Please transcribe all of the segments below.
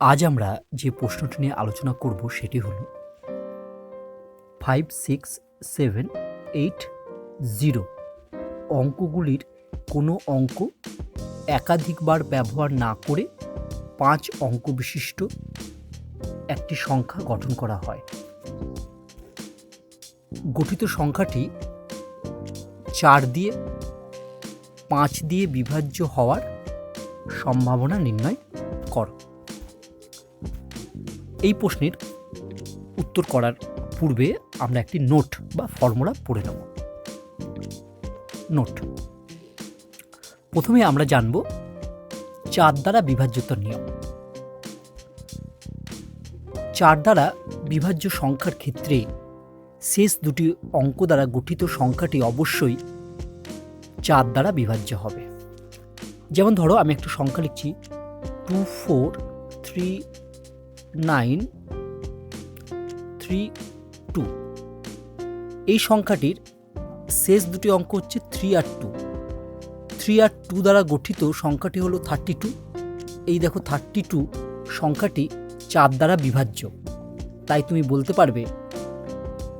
আজ আমরা যে প্রশ্নটি নিয়ে আলোচনা করব সেটি হল five six seven eight zero অঙ্কগুলির কোনো অঙ্ক একাধিকবার ব্যবহার না করে পাঁচ অঙ্ক বিশিষ্ট একটি সংখ্যা গঠন করা হয়। গঠিত সংখ্যাটি চার দিয়ে, পাঁচ দিয়ে বিভাজ্য হওয়ার সম্ভাবনা নির্ণয় কর। এই প্রশ্নের উত্তর করার পূর্বে আমরা একটি নোট বা ফর্মুলা পড়ে নেব। নোট। প্রথমে আমরা জানব চার দ্বারা বিভাজ্যতার নিয়ম। চার দ্বারা বিভাজ্য সংখ্যার ক্ষেত্রে শেষ দুটি অঙ্ক দ্বারা গঠিত সংখ্যাটি অবশ্যই চার দ্বারা বিভাজ্য হবে। যেমন ধরো আমি একটা সংখ্যা লিখছি two, four, three nine three two. এই সংখ্যাটির শেষ দুটি অঙ্ক হচ্ছে থ্রি আর টু। থ্রি আর টু দ্বারা গঠিত সংখ্যাটি হলো থার্টি টু। এই দেখো থার্টি টু সংখ্যাটি চার দ্বারা বিভাজ্য। তাই তুমি বলতে পারবে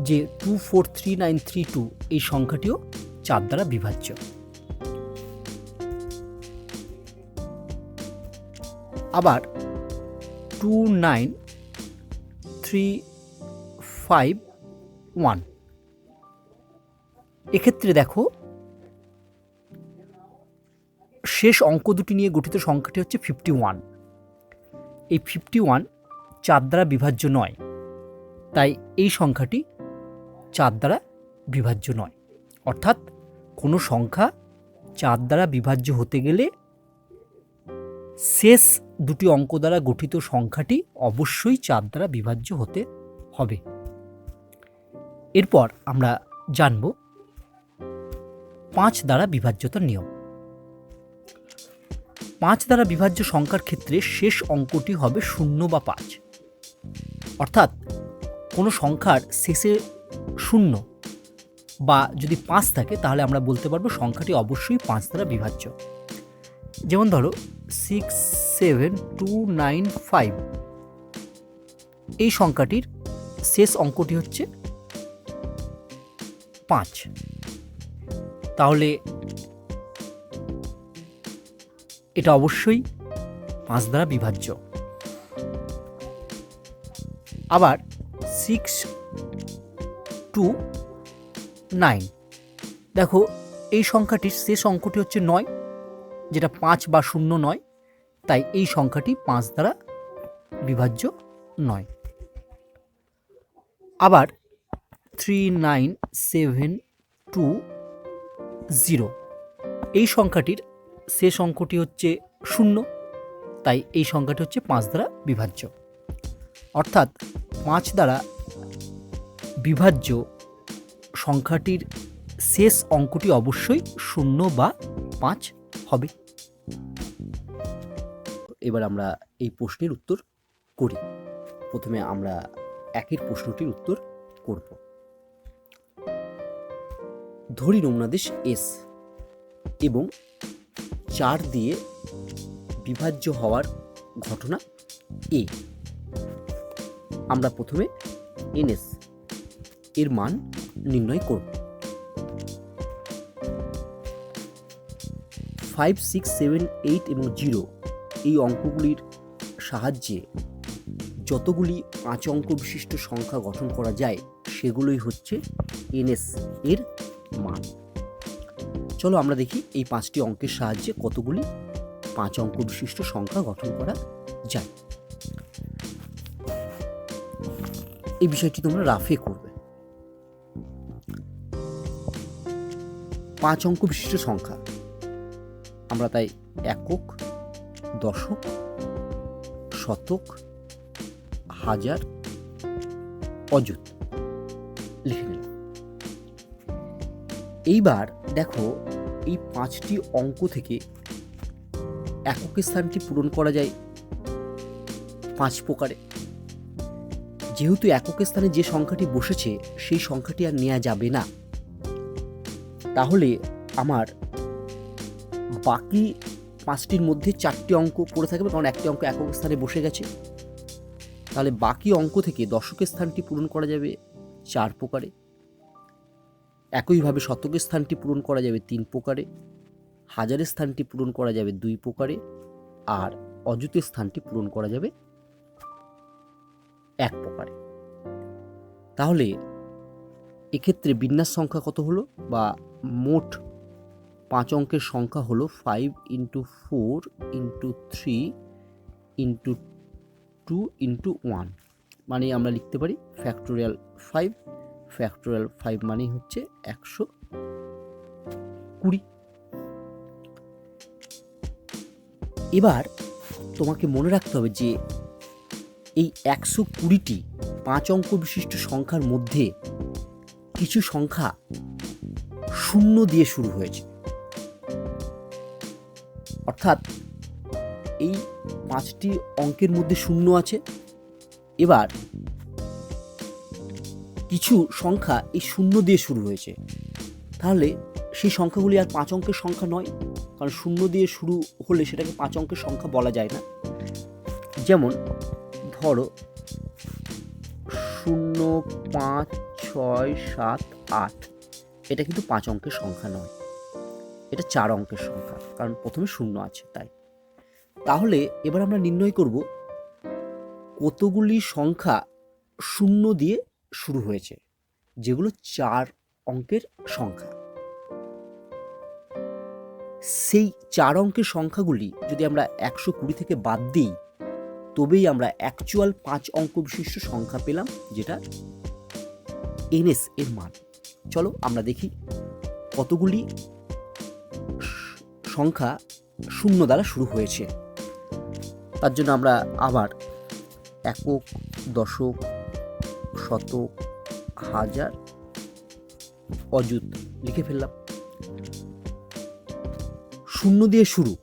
যে two four three nine three two এই সংখ্যাটিও চার দ্বারা বিভাজ্য। আবার two nine three five one এক্ষেত্রে দেখো, শেষ অঙ্ক দুটি নিয়ে গঠিত সংখ্যাটি হচ্ছে ফিফটি ওয়ান এই ফিফটি ওয়ান চার দ্বারা বিভাজ্য নয়, তাই এই সংখ্যাটি চার দ্বারা বিভাজ্য নয়। অর্থাৎ কোনো সংখ্যা চার দ্বারা বিভাজ্য হতে গেলে শেষ দুটি অঙ্ক দ্বারা গঠিত সংখ্যাটি অবশ্যই চার দ্বারা বিভাজ্য হতে হবে। এরপর আমরা জানব পাঁচ দ্বারা বিভাজ্যতার নিয়ম। পাঁচ দ্বারা বিভাজ্য সংখ্যার ক্ষেত্রে শেষ অঙ্কটি হবে শূন্য বা পাঁচ। অর্থাৎ কোনো সংখ্যার শেষে শূন্য বা যদি পাঁচ থাকে তাহলে আমরা বলতে পারব সংখ্যাটি অবশ্যই পাঁচ দ্বারা বিভাজ্য। যেমন ধরো six seven two nine five এই সংখ্যাটির শেষ অঙ্কটি হচ্ছে পাঁচ। তাহলে এটা অবশ্যই পাঁচ দ্বারা বিভাজ্য। আবার সিক্স টু নাইন দেখো, এই সংখ্যাটির শেষ অঙ্কটি হচ্ছে নয়। যেটা পাঁচ বা শূন্য নয়, তাই এই সংখ্যাটি পাঁচ দ্বারা বিভাজ্য নয়। আবার three nine seven two zero এই সংখ্যাটির শেষ অঙ্কটি হচ্ছে শূন্য, তাই এই সংখ্যাটি হচ্ছে পাঁচ দ্বারা বিভাজ্য। অর্থাৎ পাঁচ দ্বারা বিভাজ্য সংখ্যাটির শেষ অঙ্কটি অবশ্যই শূন্য বা পাঁচ হবে। এবার আমরা এই প্রশ্নের উত্তর করি। প্রথমে আমরা একের প্রশ্নটির উত্তর করব। ধরি নমুনাদেশ এস এবং চার দিয়ে বিভাজ্য হওয়ার ঘটনা এ। আমরা প্রথমে এনএস এর মান নির্ণয় করব। ফাইভ সিক্স সেভেন এইট এবং জিরো এই অঙ্কগুলির সাহায্যে যতগুলি পাঁচ অঙ্ক বিশিষ্ট সংখ্যা গঠন করা যায়, সেগুলোই হচ্ছে এনএস এর মান। চলো আমরা দেখি এই পাঁচটি অঙ্কের সাহায্যে কতগুলি পাঁচ অঙ্ক বিশিষ্ট সংখ্যা গঠন করা যায়। এই বিষয়টি তোমরা রাফে করবে। পাঁচ অঙ্ক বিশিষ্ট সংখ্যা আমরা তাই একক, দশক, শতক, হাজার, অযুত লিখে নিলাম। এইবার দেখো এই পাঁচটি অঙ্ক থেকে এককের স্থানটি পূরণ করা যায় পাঁচ প্রকারে। যেহেতু এককের স্থানে যে সংখ্যাটি বসেছে, সেই সংখ্যাটি আর নেওয়া যাবে না। তাহলে আমার বাকি পাঁচটির মধ্যে চারটি অঙ্ক পড়ে থাকবে, কারণ একটি অঙ্ক একক স্থানে বসে গেছে। তাহলে বাকি অঙ্ক থেকে দশকের স্থানটি পূরণ করা যাবে চার প্রকারে। একইভাবে শতকের স্থানটি পূরণ করা যাবে তিন প্রকারে, হাজারের স্থানটি পূরণ করা যাবে দুই প্রকারে, আর অযুতের স্থানটি পূরণ করা যাবে এক প্রকারে। তাহলে এক্ষেত্রে বিন্যাস সংখ্যা কত হলো বা মোট পাঁচ অঙ্কের সংখ্যা হলো five into four into three into two into one মানে আমরা লিখতে পারি ফ্যাক্টোরিয়াল ফাইভ ফ্যাক্টোরিয়াল ফাইভ মানেই হচ্ছে একশো কুড়ি। এবার তোমাকে মনে রাখতে হবে যে এই একশো কুড়িটি পাঁচ অঙ্ক বিশিষ্ট সংখ্যার মধ্যে কিছু সংখ্যা শূন্য দিয়ে শুরু হয়েছে। অর্থাৎ এই পাঁচটি অঙ্কের মধ্যে শূন্য আছে। এবার কিছু সংখ্যা এই শূন্য দিয়ে শুরু হয়েছে। তাহলে সেই সংখ্যাগুলি আর পাঁচ অঙ্কের সংখ্যা নয়, কারণ শূন্য দিয়ে শুরু হলে সেটাকে পাঁচ অঙ্কের সংখ্যা বলা যায় না। যেমন, ধরো, শূন্য, পাঁচ, ছয়, সাত, আট। এটা কিন্তু পাঁচ অঙ্কের সংখ্যা নয়। এটা চার অঙ্কের সংখ্যা, কারণ প্রথমে শূন্য আছে, তাই। তাহলে এবার আমরা নির্ণয় করব কতগুলি সংখ্যা শূন্য দিয়ে শুরু হয়েছে, যেগুলো চার অঙ্কের সংখ্যা। সেই চার অঙ্কের সংখ্যাগুলি যদি আমরা একশো কুড়ি থেকে বাদ দিই, তবেই আমরা অ্যাকচুয়াল পাঁচ অঙ্ক বিশিষ্ট সংখ্যা পেলাম, যেটা এনএস এর মান। চলো আমরা দেখি কতগুলি সংখ্যা শূন্য দ্বারা শুরু হয়েছে। তার জন্য আমরা আবার একক, দশক, শতক, হাজার অযুত লিখে ফেললাম। শূন্য দিয়ে শুরু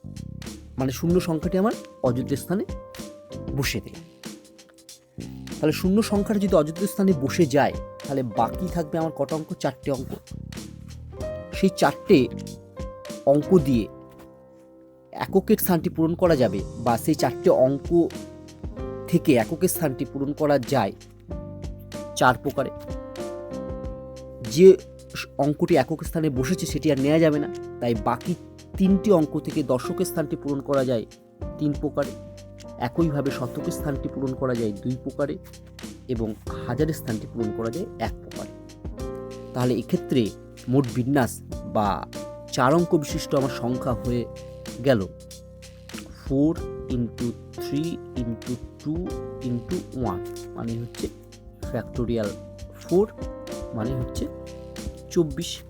মানে শূন্য সংখ্যাটি আমার অযুতের স্থানে বসে দেয় তাহলে শূন্য সংখ্যাটা যদি অযুতের স্থানে বসে যায়, তাহলে বাকি থাকবে আমার কত অঙ্ক? চারটে অঙ্ক। সেই চারটে অঙ্ক দিয়ে এককের স্থানটি পূরণ করা যাবে বা সেই চারটে অঙ্ক থেকে এককের স্থানটি পূরণ করা যায় চার প্রকারে। যে অঙ্কটি একক স্থানে বসেছে সেটি আর নেওয়া যাবে না, তাই বাকি তিনটি অঙ্ক থেকে দশকের স্থানটি পূরণ করা যায় তিন প্রকারে। একইভাবে শতকের স্থানটি পূরণ করা যায় দুই প্রকারে এবং হাজারের স্থানটি পূরণ করা যায় এক প্রকারে। তাহলে এক্ষেত্রে মোট বিন্যাস বা চার অঙ্ক বিশিষ্ট আমার সংখ্যা হয়ে গেল। Four into three into two into one মানে হচ্ছে ফ্যাক্টোরিয়াল ফোর মানে হচ্ছে চব্বিশ।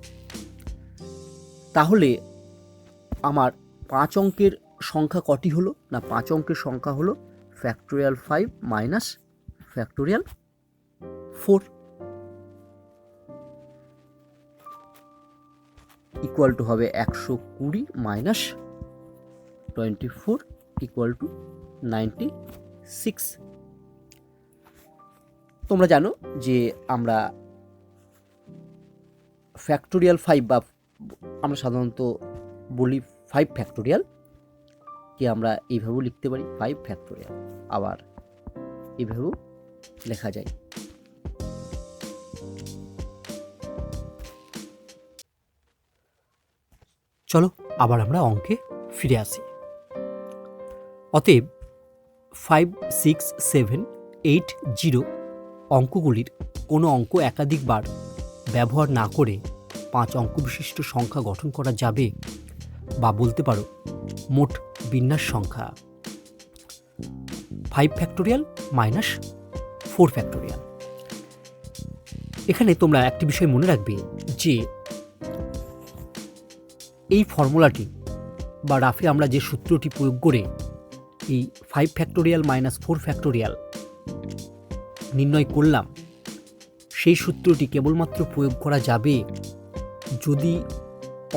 তাহলে আমার পাঁচ অঙ্কের সংখ্যা কটি হলো? না, পাঁচ অঙ্কের সংখ্যা হলো factorial five minus factorial four equal to হবে একশো কুড়ি minus twenty four equal to ninety six তোমরা জানো যে আমরা ফ্যাক্টোরিয়াল ফাইভ বা আমরা সাধারণত বলি ফাইভ ফ্যাক্টোরিয়াল কে আমরা এইভাবেও লিখতে পারি ফাইভ ফ্যাক্টোরিয়াল আবার এইভাবেও লেখা যায়। চলো, আবার আমরা অঙ্কে ফিরে আসি। অতএব five six seven eight zero অঙ্কগুলির কোনো অঙ্ক একাধিকবার ব্যবহার না করে পাঁচ অঙ্ক বিশিষ্ট সংখ্যা গঠন করা যাবে বা বলতে পারো মোট বিন্যাস সংখ্যা। Five factorial minus four factorial এখানে তোমরা একটি বিষয় মনে রাখবে যে এই ফর্মুলাটি বা রাফে আমরা যে সূত্রটি প্রয়োগ করে এই five factorial minus four factorial নির্ণয় করলাম, সেই সূত্রটি কেবলমাত্র প্রয়োগ করা যাবে যদি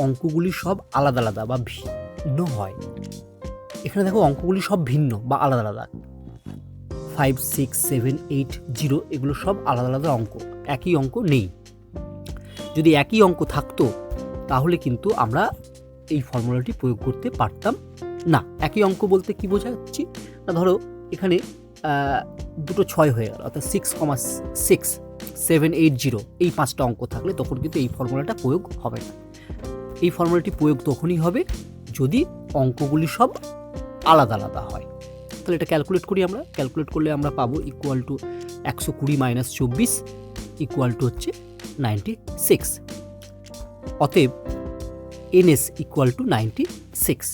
অঙ্কগুলি সব আলাদা আলাদা বা ভিন্ন হয়। এখানে দেখো অঙ্কগুলি সব ভিন্ন বা আলাদা আলাদা। Five six seven eight zero এগুলো সব আলাদা আলাদা অঙ্ক, একই অঙ্ক নেই। যদি একই অঙ্ক থাকতো, তাহলে কিন্তু আমরা এই ফর্মুলাটি প্রয়োগ করতে পারতাম। না, একই অঙ্ক বলতে কি বোঝাচ্ছি? না, ধরো এখানে দুটো ছয় হয়ে গেল, অর্থাৎ six comma six seven eight zero এই পাঁচটা অঙ্ক থাকলে তখন কিন্তু এই ফর্মুলাটা প্রয়োগ হবে না। এই ফর্মুলাটি প্রয়োগ তখনই হবে যদি অঙ্কগুলি সব আলাদা আলাদা হয়। তাহলে এটা ক্যালকুলেট করি আমরা। ক্যালকুলেট করলে আমরা পাবো ইকুয়াল টু একশো কুড়ি মাইনাস চব্বিশ ইকুয়াল টু হচ্ছে নাইনটি সিক্স অতএব NS equal to ninety six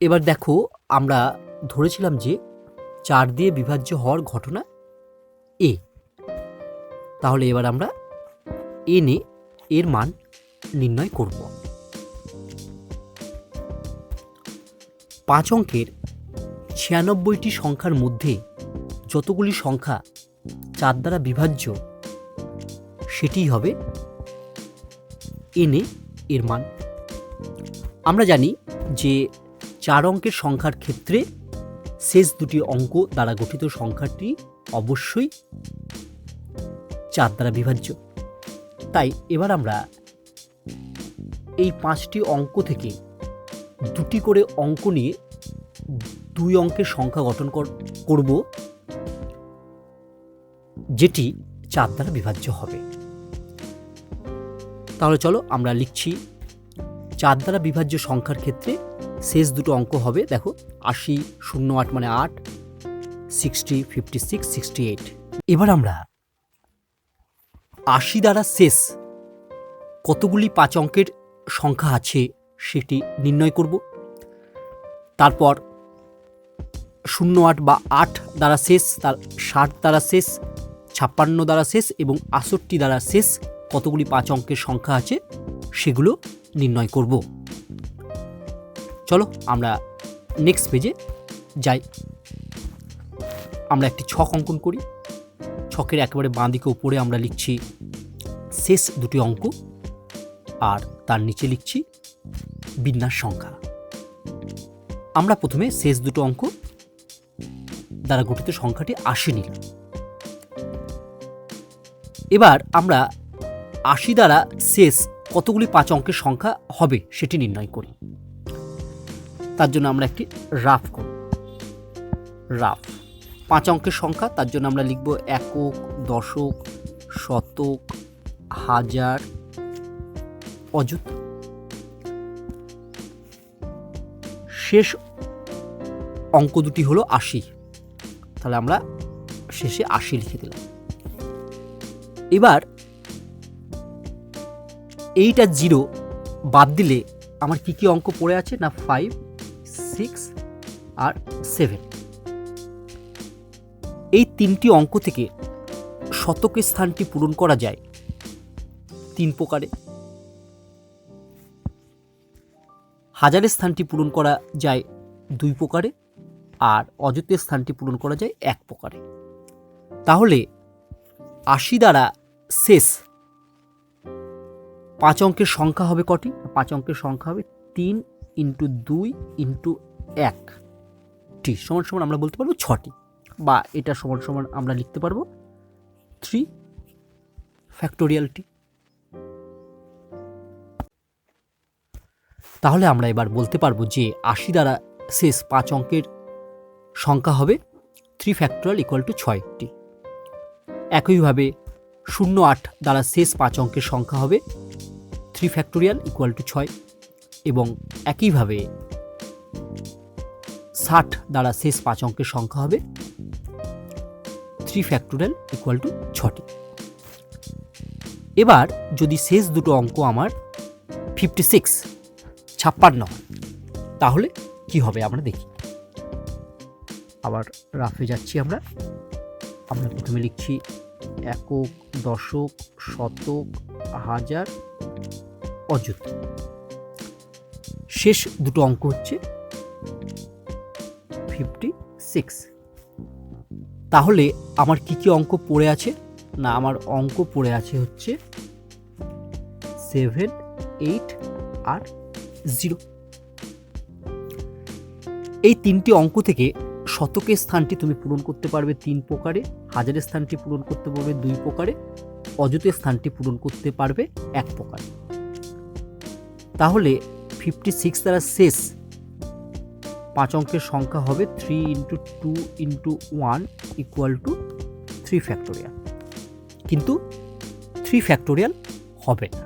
এবার দেখো, আমরা ধরেছিলাম যে চার দিয়ে বিভাজ্য হওয়ার ঘটনা এ। তাহলে এবার আমরা এনে এর মান নির্ণয় করব। পাঁচ অঙ্কের ছিয়ানব্বইটি সংখ্যার মধ্যে যতগুলি সংখ্যা চার দ্বারা বিভাজ্য সেটিই হবে এনে এর মান। আমরা জানি যে চার অঙ্কের সংখ্যার ক্ষেত্রে শেষ দুটি অঙ্ক দ্বারা গঠিত সংখ্যাটি অবশ্যই চার দ্বারা বিভাজ্য। তাই এবার আমরা এই পাঁচটি অঙ্ক থেকে দুটি করে অঙ্ক নিয়ে দুই অঙ্কের সংখ্যা গঠন কর- করব, যেটি চার দ্বারা বিভাজ্য হবে। তাহলে চলো আমরা লিখছি, চার দ্বারা বিভাজ্য সংখ্যার ক্ষেত্রে শেষ দুটো অঙ্ক হবে, দেখো, আশি শূন্য আট মানে আট sixty fifty six sixty eight এবার আমরা আশি দ্বারা শেষ কতগুলি পাঁচ অঙ্কের সংখ্যা আছে সেটি নির্ণয় করব। তারপর শূন্য আট বা আট দ্বারা শেষ, তার ষাট দ্বারা শেষ, ছাপ্পান্ন দ্বারা শেষ এবং আষট্টি দ্বারা শেষ কতগুলি পাঁচ অঙ্কের সংখ্যা আছে সেগুলো নির্ণয় করব। চলো আমরা নেক্সট পেজে যাই। আমরা একটি ছক অঙ্কন করি। ছকের একেবারে বাঁ দিকে উপরে আমরা লিখছি শেষ দুটি অঙ্ক আর তার নিচে লিখছি বিন্যাস সংখ্যা। আমরা প্রথমে শেষ দুটো অঙ্ক দ্বারা গঠিত সংখ্যাটি আশি নিলাম। এবার আমরা আশি দ্বারা শেষ কতগুলি পাঁচ অঙ্কের সংখ্যা হবে সেটি নির্ণয় করি। তার জন্য আমরা একটি রাফ করব। রাফ। পাঁচ অঙ্কের সংখ্যা, তার জন্য আমরা লিখব একক, দশক, শতক, হাজার, অযুত। শেষ অঙ্ক দুটি হলো আশি। তাহলে আমরা শেষে আশি লিখে দিলাম। এবার এইট জিরো বাদ দিলে আমার কি কি অঙ্ক পড়ে আছে না ফাইভ সিক্স আর সেভেন এই তিনটি অঙ্ক থেকে শতকের স্থানটি পূরণ করা যায় তিন প্রকারে। হাজারের স্থানটি পূরণ করা যায় দুই প্রকারে আর অযুতের স্থানটি পূরণ করা যায় এক প্রকারে। তাহলে আশি দ্বারা শেষ পাঁচ অঙ্কের সংখ্যা হবে কটি? পাঁচ অঙ্কের সংখ্যা হবে তিন ইন্টু দুই ইন্টু এক। টি সমান সমান আমরা বলতে পারব ছটি। বা এটা সমান সমান আমরা লিখতে পারব থ্রি ফ্যাক্টোরিয়াল টি তাহলে আমরা এবার বলতে পারব যে আশি দ্বারা শেষ পাঁচ অঙ্কের সংখ্যা হবে থ্রি ফ্যাক্টোরিয়াল ইকুয়াল টু ছয়টি একইভাবে শূন্য আট দ্বারা শেষ পাঁচ অঙ্কের সংখ্যা হবে থ্রি ফ্যাক্টোরিয়াল ইকুয়াল টু ছয়। এবং একইভাবে ষাট দ্বারা শেষ পাঁচ অঙ্কের সংখ্যা হবে। থ্রি ফ্যাক্টোরিয়াল ইকুয়াল টু ছটি। এবার যদি শেষ দুটো অঙ্ক আমার ফিফটি সিক্স ছাপ্পান্ন তাহলে কি হবে আমরা দেখি। আবার রাফে যাচ্ছি আমরা। আমরা প্রথমে লিখছি একক, দশক, শতক, হাজার, অযুত। শেষ দুটো অঙ্ক হচ্ছে ফিফটি সিক্স তাহলে আমার কি কি অঙ্ক পড়ে আছে? না, আমার অঙ্ক পড়ে আছে হচ্ছে সেভেন এইট আর জিরো এই তিনটি অঙ্ক থেকে শতকের স্থানটি তুমি পূরণ করতে পারবে তিন প্রকারে, হাজারের স্থানটি পূরণ করতে পারবে দুই প্রকারে, অযুতের স্থানটি পূরণ করতে পারবে এক প্রকারে। তাহলে ফিফটি সিক্স দ্বারা শেষ। পাঁচ অঙ্কের সংখ্যা হবে three into two into one equal to three factorial কিন্তু থ্রি ফ্যাক্টোরিয়াল হবে না।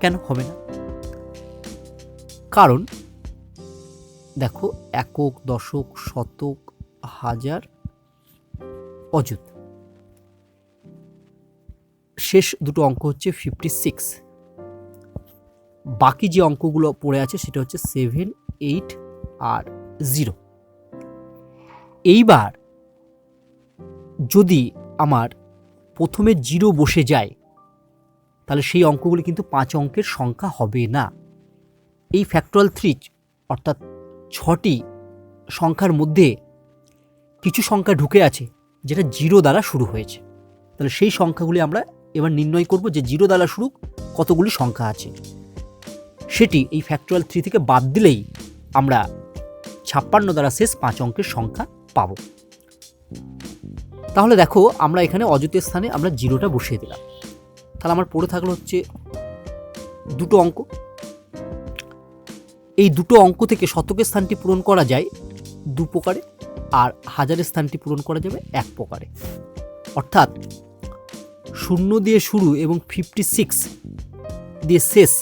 কেন হবে না? কারণ দেখো একক, দশক, শতক, হাজার, অযুত। শেষ দুটো অঙ্ক হচ্ছে ফিফটি সিক্স বাকি যে অঙ্কগুলো পড়ে আছে সেটা হচ্ছে সেভেন এইট আর জিরো এইবার যদি আমার প্রথমে জিরো বসে যায়, তাহলে সেই অঙ্কগুলি কিন্তু পাঁচ অঙ্কের সংখ্যা হবে না। এই ফ্যাক্টরাল থ্রি অর্থাৎ ছটি সংখ্যার মধ্যে কিছু সংখ্যা ঢুকে আছে যেটা জিরো দ্বারা শুরু হয়েছে। তাহলে সেই সংখ্যাগুলি আমরা এবার নির্ণয় করব যে জিরো দ্বারা শুরু কতগুলি সংখ্যা আছে। সেটি এই ফ্যাক্টরাল থ্রি থেকে বাদ দিলেই আমরা ছাপ্পান্ন দ্বারা শেষ পাঁচ অঙ্কের সংখ্যা পাব। তাহলে দেখো, আমরা এখানে অযুতের স্থানে আমরা জিরোটা বসিয়ে দিলাম। তাহলে আমার পড়ে থাকল হচ্ছে দুটো অঙ্ক। এই দুটো অঙ্ক থেকে শতকের স্থানটি পূরণ করা যায় দু প্রকারে আর হাজারের স্থানটি পূরণ করা যাবে এক প্রকারে। অর্থাৎ শূন্য দিয়ে শুরু এবং ফিফটি সিক্স দিয়ে শেষ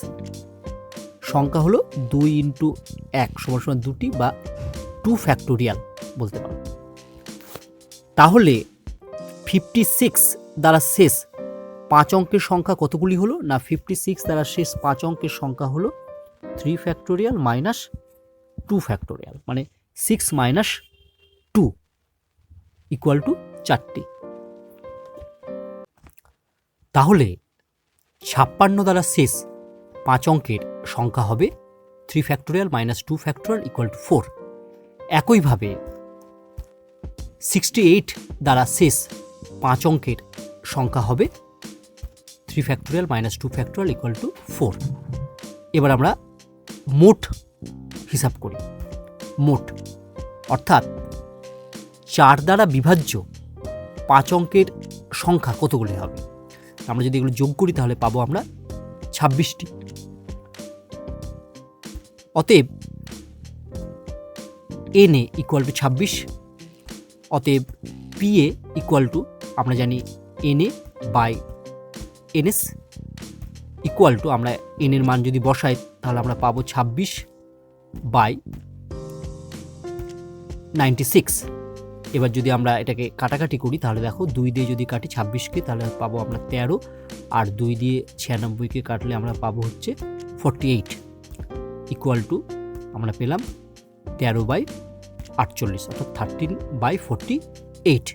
সংখ্যা হলো দুই ইন্টু এক সমান সমান দুটি বা টু ফ্যাক্টোরিয়াল বলতে পারো। তাহলে ফিফটি সিক্স দ্বারা শেষ পাঁচ অঙ্কের সংখ্যা কতগুলি হলো? না ফিফটি সিক্স দ্বারা শেষ পাঁচ অঙ্কের সংখ্যা হলো three factorial minus two factorial মানে six minus two equal to চারটি। তাহলে ছাপ্পান্ন দ্বারা শেষ পাঁচ অঙ্কের সংখ্যা হবে three factorial minus two factorial equal to four একইভাবে সিক্সটি এইট দ্বারা শেষ পাঁচ অঙ্কের সংখ্যা হবে three factorial minus two factorial equal to four এবার আমরা মোট হিসাব করি। মোট, অর্থাৎ চার দ্বারা বিভাজ্য পাঁচ অঙ্কের সংখ্যা কতগুলি হবে? আমরা যদি এগুলো যোগ করি তাহলে পাবো আমরা ছাব্বিশটি। অতএব এন এ ইকুয়াল টু ছাব্বিশ, অতএব পি এ ইকুয়াল টু আমরা জানি n A by NS equal to আমরা এন এর মান যদি বসাই, তাহলে আমরা পাবো ছাব্বিশ বাই নাইনটি সিক্স এবার যদি আমরা এটাকে কাটাকাটি করি, তাহলে দেখো দুই দিয়ে যদি কাটি ছাব্বিশকে, তাহলে পাবো আমরা তেরো, আর দুই দিয়ে ছিয়ানব্বইকে কাটলে আমরা পাবো হচ্ছে ফর্টি এইট ইকুয়াল টু আমরা পেলাম তেরো বাই আটচল্লিশ, অর্থাৎ থার্টিন বাই ফোরটি এইট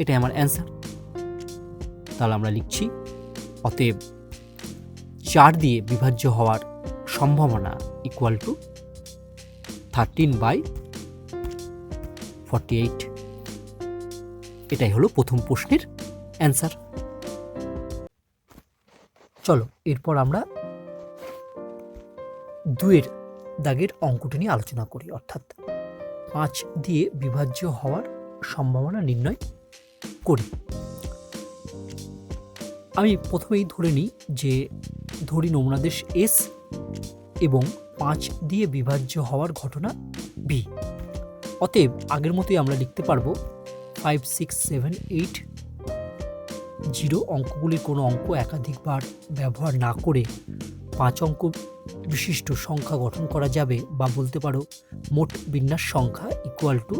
এটাই আমার অ্যান্সার তাহলে আমরা লিখছি, অতএব চার দিয়ে বিভাজ্য হওয়ার সম্ভাবনা equal to thirteen by forty eight এটাই হলো প্রথম প্রশ্নের অ্যান্সার চলো, এরপর আমরা দুয়ের দাগের অঙ্কটি নিয়ে আলোচনা করি, অর্থাৎ পাঁচ দিয়ে বিভাজ্য হওয়ার সম্ভাবনা নির্ণয় করি। আমি প্রথমেই ধরে নিই যে ধরি নমুনাদেশ এস এবং পাঁচ দিয়ে বিভাজ্য হওয়ার ঘটনা বি অতএব আগের মতোই আমরা লিখতে পারব five six seven eight zero অঙ্কগুলির কোনো অঙ্ক একাধিকবার ব্যবহার না করে পাঁচ অঙ্ক বিশিষ্ট সংখ্যা গঠন করা যাবে বা বলতে পারো মোট বিন্যাস সংখ্যা equal to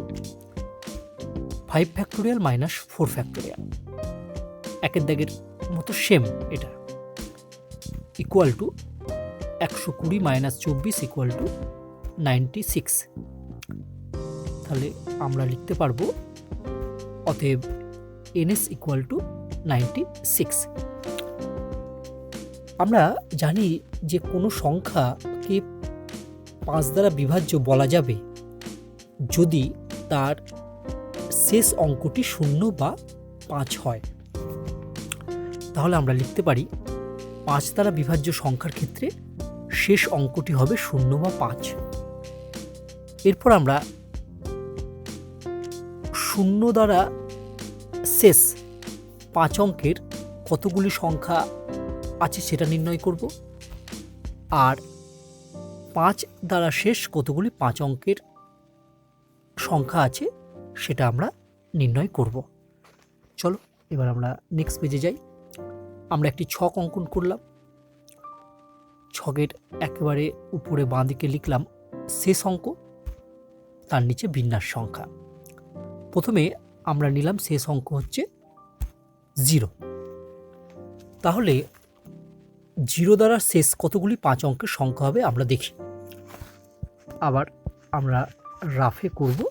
five factorial minus four factorial একের দাগের মতো সেম এটা। ইকুয়াল টু একশো কুড়ি মাইনাস চব্বিশ ইকুয়াল টু নাইনটি সিক্স তাহলে আমরা লিখতে পারব অতএব NS equal to ninety six আমরা জানি যে কোনো সংখ্যাকে পাঁচ দ্বারা বিভাজ্য বলা যাবে যদি তার শেষ অঙ্কটি শূন্য বা পাঁচ হয়। তাহলে আমরা লিখতে পারি পাঁচ দ্বারা বিভাজ্য সংখ্যার ক্ষেত্রে শেষ অঙ্কটি হবে শূন্য বা পাঁচ। এরপর আমরা শূন্য দ্বারা শেষ পাঁচ অঙ্কের কতগুলি সংখ্যা আছে সেটা নির্ণয় করব। আর পাঁচ দ্বারা শেষ কতগুলি পাঁচ অঙ্কের সংখ্যা আছে সেটা আমরা নির্ণয় করব। চলো, এবার আমরা নেক্সট পেজে যাই। আমরা একটি ছক অঙ্কন করলাম। ছকের একেবারে উপরে বাঁ দিকে লিখলাম শেষ অঙ্ক, তার নিচে বিন্যাস সংখ্যা। প্রথমে আমরা নিলাম শেষ অঙ্ক হচ্ছে জিরো। তাহলে জিরো দ্বারা শেষ কতগুলি পাঁচ অঙ্কের সংখ্যা হবে আমরা দেখি। আবার আমরা রাফে করব।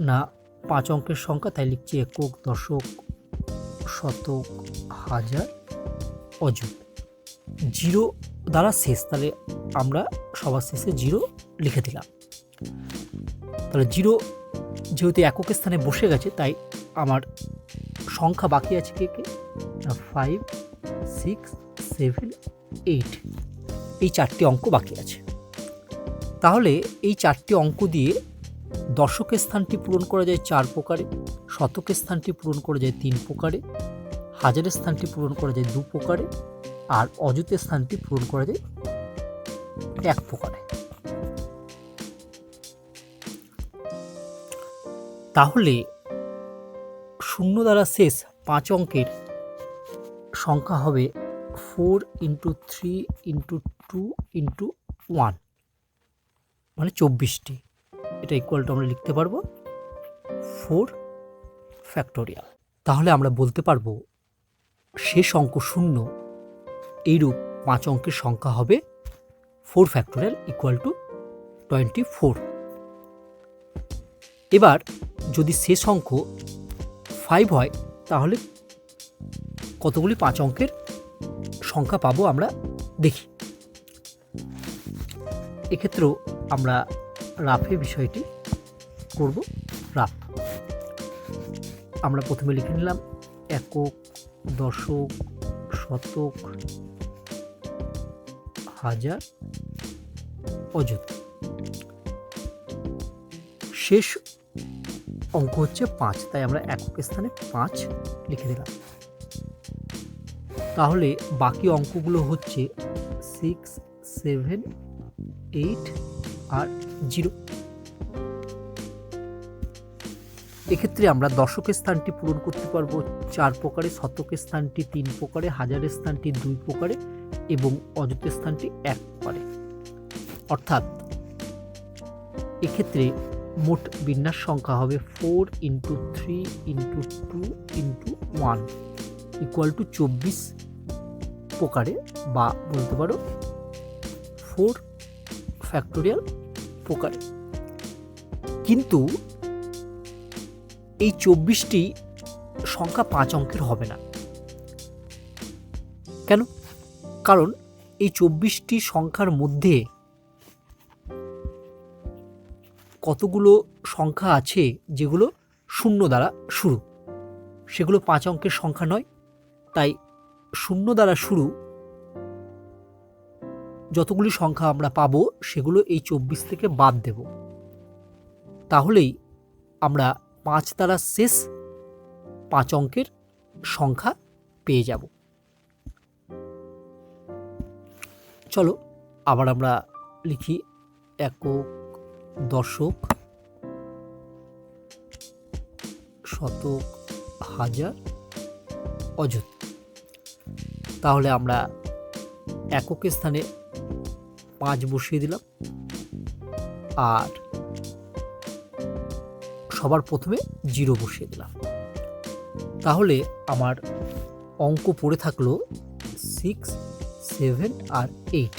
না, পাঁচ অঙ্কের সংখ্যা, তাই লিখছি একক, দশক, শতক, হাজার, অযুত। জিরো দ্বারা শেষ, তাহলে আমরা সবার শেষে জিরো লিখে দিলাম। তাহলে জিরো যেহেতু একক স্থানে বসে গেছে, তাই আমার সংখ্যা বাকি আছে কে কে? Five six, seven, eight. এই চারটি অঙ্ক বাকি আছে। তাহলে এই চারটি অঙ্ক দিয়ে দশকের স্থানটি পূরণ করা যায় চার প্রকারে, শতকের স্থানটি পূরণ করা যায় তিন প্রকারে, হাজারের স্থানটি পূরণ করা যায় দু প্রকারে, আর অযুতের স্থানটি পূরণ করা যায় এক প্রকারে। তাহলে শূন্য দ্বারা শেষ পাঁচ অঙ্কের সংখ্যা হবে four into three into two into one মানে চব্বিশটি। এটা ইকুয়ালটা আমরা লিখতে পারব ফোর ফ্যাক্টোরিয়াল তাহলে আমরা বলতে পারব শেষ অঙ্ক শূন্য, এইরূপ পাঁচ অঙ্কের সংখ্যা হবে four factorial equal to twenty four এবার যদি শেষ অঙ্ক ফাইভ হয়, তাহলে কতগুলি পাঁচ অঙ্কের সংখ্যা পাবো আমরা? দেখি। এক্ষেত্রেও আমরা রাফে বিষয়টি করব। রাফ। আমরা প্রথমে লিখে নিলাম একক, দশক, শতক, হাজার অযুত শেষ অঙ্ক হচ্ছে পাঁচ, তাই আমরা একক স্থানে পাঁচ লিখে দিলাম। তাহলে বাকি অঙ্কগুলো হচ্ছে সিক্স সেভেন এইট আর জিরো এক্ষেত্রে আমরা দশকের স্থানটি পূরণ করতে পারব, চার প্রকারে, শতকের স্থানটি তিন প্রকারে, হাজারের স্থানটি দুই প্রকারে এবং অযুতের স্থানটি এক প্রকারে। অর্থাৎ এক্ষেত্রে মোট বিন্যাস সংখ্যা হবে four into three into two into one equal to চব্বিশ প্রকারে বা বলতে পারো ফোর ফ্যাক্টোরিয়াল প্রকারে কিন্তু এই চব্বিশটি সংখ্যা পাঁচ অঙ্কের হবে না। কেন? কারণ এই চব্বিশটি সংখ্যার মধ্যে কতগুলো সংখ্যা আছে যেগুলো শূন্য দ্বারা শুরু? সেগুলো পাঁচ অঙ্কের সংখ্যা নয়, তাই শূন্য দ্বারা শুরু, যতগুলি সংখ্যা আমরা পাবো, সেগুলো এই চব্বিশ থেকে বাদ দেব। তাহলেই আমরা পাঁচ দ্বারা শেষ পাঁচ অঙ্কের সংখ্যা পেয়ে যাব। চলো, আবার আমরা লিখি একক দশক শতক হাজার অযুত। তাহলে আমরা একক স্থানে পাঁচ বসিয়ে দিলাম। আর সবার প্রথমে জিরো বসিয়ে দিলাম। তাহলে আমার অঙ্ক পড়ে থাকল সিক্স সেভেন আর এইট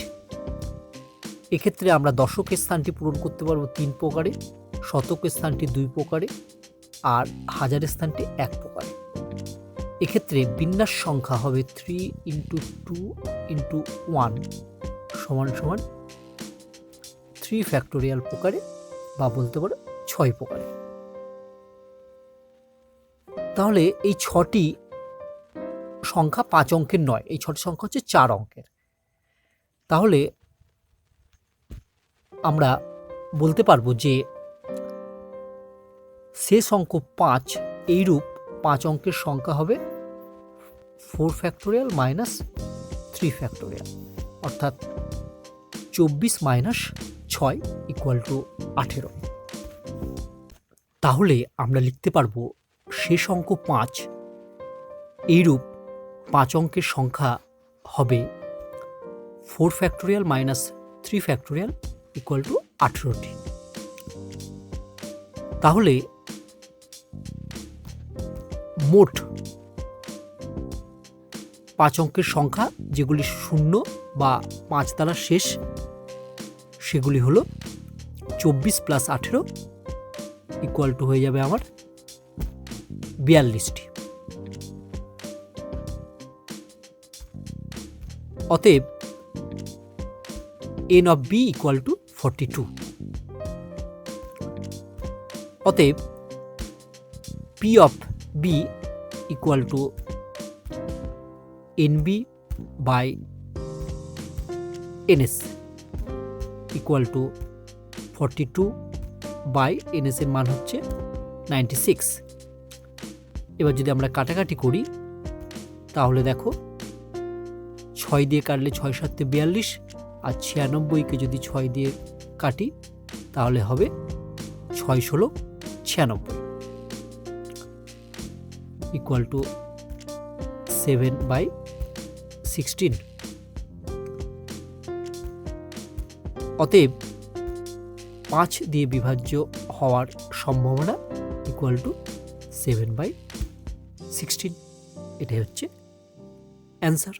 এক্ষেত্রে আমরা দশকের স্থানটি পূরণ করতে পারব তিন প্রকারে, শতকের স্থানটি দুই প্রকারে, আর হাজারের স্থানটি এক প্রকারে। এক্ষেত্রে বিন্যাস সংখ্যা হবে three into two into one সমান সমান থ্রি ফ্যাক্টোরিয়াল প্রকারে বা বলতে পারো ছয় প্রকারে। তাহলে এই ছটি সংখ্যা পাঁচ অঙ্কের নয়, এই ছটি সংখ্যা হচ্ছে চার অঙ্কের। তাহলে আমরা বলতে পারব যে শেষ অঙ্ক পাঁচ, এইরূপ পাঁচ অঙ্কের সংখ্যা হবে four factorial minus three factorial, অর্থাৎ চব্বিশ মাইনাস ছয় ইকুয়াল টু আঠেরো। তাহলে আমরা লিখতে পারব শেষ অঙ্ক পাঁচ, এইরূপ পাঁচ অঙ্কের সংখ্যা হবে four factorial minus three factorial equal to আঠেরোটি। তাহলে মোট পাঁচ অঙ্কের সংখ্যা, যেগুলি শূন্য বা পাঁচ দ্বারা শেষ, সেগুলি হলো চব্বিশ প্লাস আঠেরো ইকুয়াল টু হয়ে যাবে আমার বিয়াল্লিশটি। অতএব n of B equal to forty two অতএব P of B equal to n B by NS equal to forty two by NS এর মান হচ্ছে নাইনটি সিক্স এবার যদি আমরা কাটাকাটি করি, তাহলে দেখো, ছয় দিয়ে কাটলে ছয় সাতে বিয়াল্লিশ আর ছিয়ানব্বইকে যদি ছয় দিয়ে কাটি, তাহলে হবে ছয় ষোলো ছিয়ানব্বই। Equal to seven by sixteen অতএব পাঁচ দিয়ে বিভাজ্য হওয়ার সম্ভাবনা equal to seven by sixteen এটাই হচ্ছে অ্যান্সার